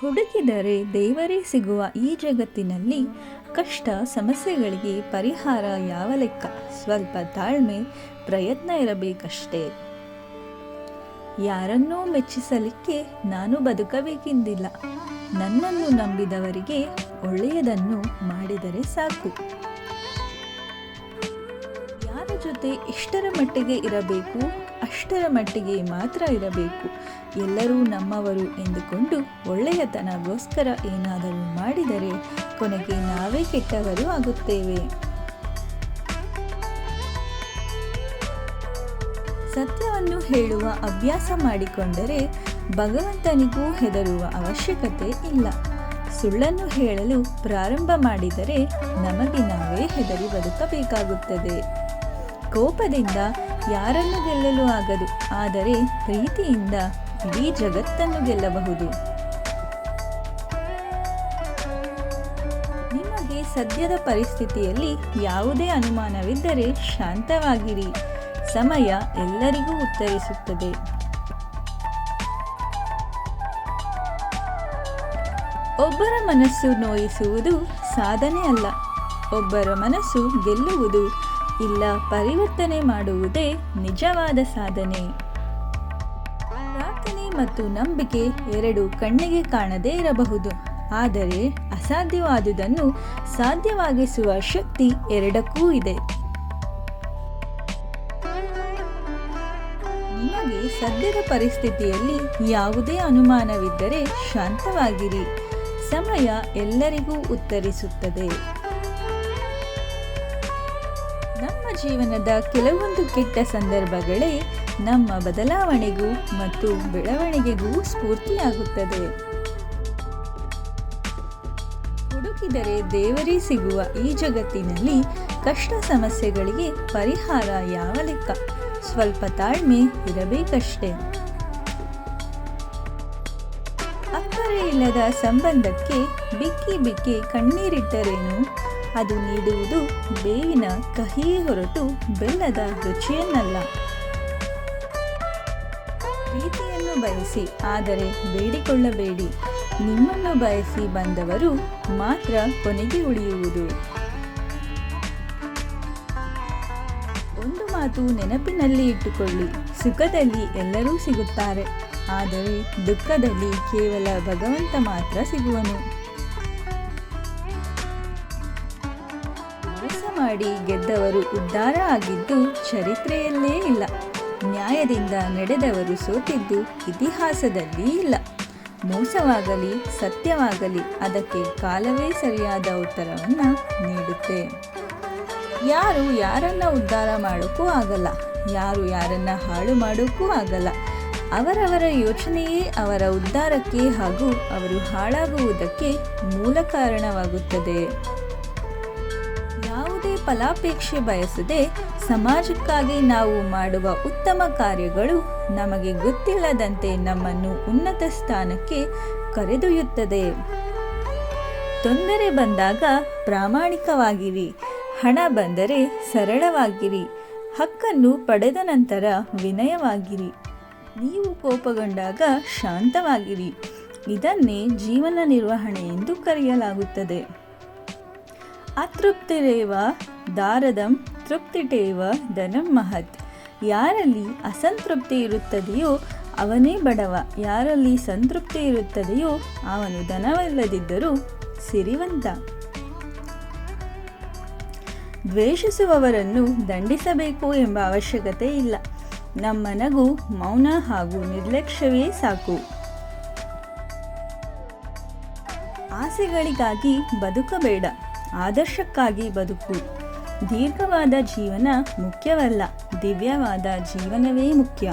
ಹುಡುಕಿದರೆ ದೇವರೇ ಸಿಗುವ ಈ ಜಗತ್ತಿನಲ್ಲಿ ಕಷ್ಟ, ಸಮಸ್ಯೆಗಳಿಗೆ ಪರಿಹಾರ ಯಾವ ಲೆಕ್ಕ? ಸ್ವಲ್ಪ ತಾಳ್ಮೆ, ಪ್ರಯತ್ನ ಇರಬೇಕಷ್ಟೇ. ಯಾರನ್ನೋ ಮೆಚ್ಚಿಸಲಿಕ್ಕೆ ನಾನು ಬದುಕಬೇಕೆಂದಿಲ್ಲ. ನನ್ನನ್ನು ನಂಬಿದವರಿಗೆ ಒಳ್ಳೆಯದನ್ನು ಮಾಡಿದರೆ ಸಾಕು. ಜೊತೆ ಎಷ್ಟರ ಮಟ್ಟಿಗೆ ಇರಬೇಕು, ಅಷ್ಟರ ಮಟ್ಟಿಗೆ ಮಾತ್ರ ಇರಬೇಕು. ಎಲ್ಲರೂ ನಮ್ಮವರು ಎಂದುಕೊಂಡು ಒಳ್ಳೆಯತನಗೋಸ್ಕರ ಏನಾದರೂ ಮಾಡಿದರೆ ಕೊನೆಗೆ ನಾವೇ ಕೆಟ್ಟವರು ಆಗುತ್ತೇವೆ. ಸತ್ಯವನ್ನು ಹೇಳುವ ಅಭ್ಯಾಸ ಮಾಡಿಕೊಂಡರೆ ಭಗವಂತನಿಗೂ ಹೆದರುವ ಅವಶ್ಯಕತೆ ಇಲ್ಲ. ಸುಳ್ಳನ್ನು ಹೇಳಲು ಪ್ರಾರಂಭ ಮಾಡಿದರೆ ನಮಗೆ ನಾವೇ ಹೆದರಿ ಬದುಕಬೇಕಾಗುತ್ತದೆ. ಕೋಪದಿಂದ ಯಾರನ್ನು ಗೆಲ್ಲಲು ಆಗದು, ಆದರೆ ಪ್ರೀತಿಯಿಂದ ಇಡೀ ಜಗತ್ತನ್ನು ಗೆಲ್ಲಬಹುದು. ನಿಮಗೆ ಸದ್ಯದ ಪರಿಸ್ಥಿತಿಯಲ್ಲಿ ಯಾವುದೇ ಅನುಮಾನವಿದ್ದರೆ ಶಾಂತವಾಗಿರಿ. ಸಮಯ ಎಲ್ಲರಿಗೂ ಉತ್ತರಿಸುತ್ತದೆ. ಒಬ್ಬರ ಮನಸ್ಸು ನೋಯಿಸುವುದು ಸಾಧನೆ ಅಲ್ಲ, ಒಬ್ಬರ ಮನಸ್ಸು ಗೆಲ್ಲುವುದು ಇಲ್ಲ ಪರಿವರ್ತನೆ ಮಾಡುವುದೇ ನಿಜವಾದ ಸಾಧನೆ. ಪ್ರಾರ್ಥನೆ ಮತ್ತು ನಂಬಿಕೆ ಎರಡು ಕಣ್ಣಿಗೆ ಕಾಣದೇ ಇರಬಹುದು. ಆದರೆ ಅಸಾಧ್ಯವಾದುದನ್ನು ಸಾಧ್ಯವಾಗಿಸುವ ಶಕ್ತಿ ಎರಡಕ್ಕೂ ಇದೆ. ನಿಮಗೆ ಸದ್ಯದ ಪರಿಸ್ಥಿತಿಯಲ್ಲಿ ಯಾವುದೇ ಅನುಮಾನವಿದ್ದರೆ ಶಾಂತವಾಗಿರಿ. ಸಮಯ ಎಲ್ಲರಿಗೂ ಉತ್ತರಿಸುತ್ತದೆ. ಜೀವನದ ಕೆಲವೊಂದು ಕೆಟ್ಟ ಸಂದರ್ಭಗಳೇ ನಮ್ಮ ಬದಲಾವಣೆಗೂ ಮತ್ತು ಬೆಳವಣಿಗೆಗೂ ಸ್ಫೂರ್ತಿಯಾಗುತ್ತದೆ. ಹುಡುಕಿದರೆ ದೇವರೇ ಸಿಗುವ ಈ ಜಗತ್ತಿನಲ್ಲಿ ಕಷ್ಟ ಸಮಸ್ಯೆಗಳಿಗೆ ಪರಿಹಾರ ಯಾವ ಲೆಕ್ಕ? ಸ್ವಲ್ಪ ತಾಳ್ಮೆ ಇರಬೇಕಷ್ಟೇ. ಅಕ್ಕರೆ ಇಲ್ಲದ ಸಂಬಂಧಕ್ಕೆ ಬಿಕ್ಕಿ ಬಿಕ್ಕಿ ಕಣ್ಣೀರಿಟ್ಟರೇನು? ಅದು ನೀಡುವುದು ಬೇವಿನ ಕಹಿಯೇ ಹೊರಟು ಬೆಲ್ಲದ ರುಚಿಯನ್ನಲ್ಲ. ಪ್ರೀತಿಯನ್ನು ಬಯಸಿ, ಆದರೆ ಬೇಡಿಕೊಳ್ಳಬೇಡಿ. ನಿಮ್ಮನ್ನು ಬಯಸಿ ಬಂದವರು ಮಾತ್ರ ಕೊನೆಗೆ ಉಳಿಯುವುದು. ಒಂದು ಮಾತು ನೆನಪಿನಲ್ಲಿ ಇಟ್ಟುಕೊಳ್ಳಿ, ಸುಖದಲ್ಲಿ ಎಲ್ಲರೂ ಸಿಗುತ್ತಾರೆ. ಆದರೆ ದುಃಖದಲ್ಲಿ ಕೇವಲ ಭಗವಂತ ಮಾತ್ರ ಸಿಗುವನು. ಮಾಡಿ ಗೆದ್ದವರು ಉದ್ಧಾರ ಆಗಿದ್ದು ಚರಿತ್ರೆಯಲ್ಲೇ ಇಲ್ಲ. ನ್ಯಾಯದಿಂದ ನಡೆದವರು ಸೋತಿದ್ದು ಇತಿಹಾಸದಲ್ಲಿ ಇಲ್ಲ. ಮೋಸವಾಗಲಿ, ಸತ್ಯವಾಗಲಿ ಅದಕ್ಕೆ ಕಾಲವೇ ಸರಿಯಾದ ಉತ್ತರವನ್ನು ನೀಡುತ್ತೆ. ಯಾರು ಯಾರನ್ನ ಉದ್ಧಾರ ಮಾಡೋಕ್ಕೂ ಆಗಲ್ಲ. ಯಾರು ಯಾರನ್ನ ಹಾಳು ಮಾಡೋಕ್ಕೂ ಆಗಲ್ಲ. ಅವರವರ ಯೋಚನೆಯೇ ಅವರ ಉದ್ಧಾರಕ್ಕೆ ಹಾಗೂ ಅವರು ಹಾಳಾಗುವುದಕ್ಕೆ ಮೂಲ ಕಾರಣವಾಗುತ್ತದೆ. ಯಾವುದೇ ಫಲಾಪೇಕ್ಷೆ ಬಯಸದೆ ಸಮಾಜಕ್ಕಾಗಿ ನಾವು ಮಾಡುವ ಉತ್ತಮ ಕಾರ್ಯಗಳು ನಮಗೆ ಗೊತ್ತಿಲ್ಲದಂತೆ ನಮ್ಮನ್ನು ಉನ್ನತ ಸ್ಥಾನಕ್ಕೆ ಕರೆದೊಯ್ಯುತ್ತದೆ. ತೊಂದರೆ ಬಂದಾಗ ಪ್ರಾಮಾಣಿಕವಾಗಿರಿ, ಹಣ ಬಂದರೆ ಸರಳವಾಗಿರಿ, ಹಕ್ಕನ್ನು ಪಡೆದ ನಂತರ ವಿನಯವಾಗಿರಿ. ನೀವು ಕೋಪಗೊಂಡಾಗ ಶಾಂತವಾಗಿರಿ. ಇದನ್ನೇ ಜೀವನ ನಿರ್ವಹಣೆ ಎಂದು ಕರೆಯಲಾಗುತ್ತದೆ. ಅತೃಪ್ತಿರೇವ ದಾರದಂ ತೃಪ್ತಿಟೇವ ಧನಂ ಮಹತ್. ಯಾರಲ್ಲಿ ಅಸಂತೃಪ್ತಿ ಇರುತ್ತದೆಯೋ ಅವನೇ ಬಡವ. ಯಾರಲ್ಲಿ ಸಂತೃಪ್ತಿ ಇರುತ್ತದೆಯೋ ಅವನು ಧನವಿಲ್ಲದಿದ್ದರೂ ಸಿರಿವಂತ. ದ್ವೇಷಿಸುವವರನ್ನು ದಂಡಿಸಬೇಕು ಎಂಬ ಅವಶ್ಯಕತೆ ಇಲ್ಲ. ನಮ್ಮ ನಗು ಮೌನ ಹಾಗೂ ನಿರ್ಲಕ್ಷ್ಯವೇ ಸಾಕು. ಆಸೆಗಳಿಗಾಗಿ ಬದುಕಬೇಡ. ಆದರ್ಶಕ್ಕಾಗಿ ಬದುಕು. ದೀರ್ಘವಾದ ಜೀವನ ಮುಖ್ಯವಲ್ಲ ದಿವ್ಯವಾದ ಜೀವನವೇ ಮುಖ್ಯ.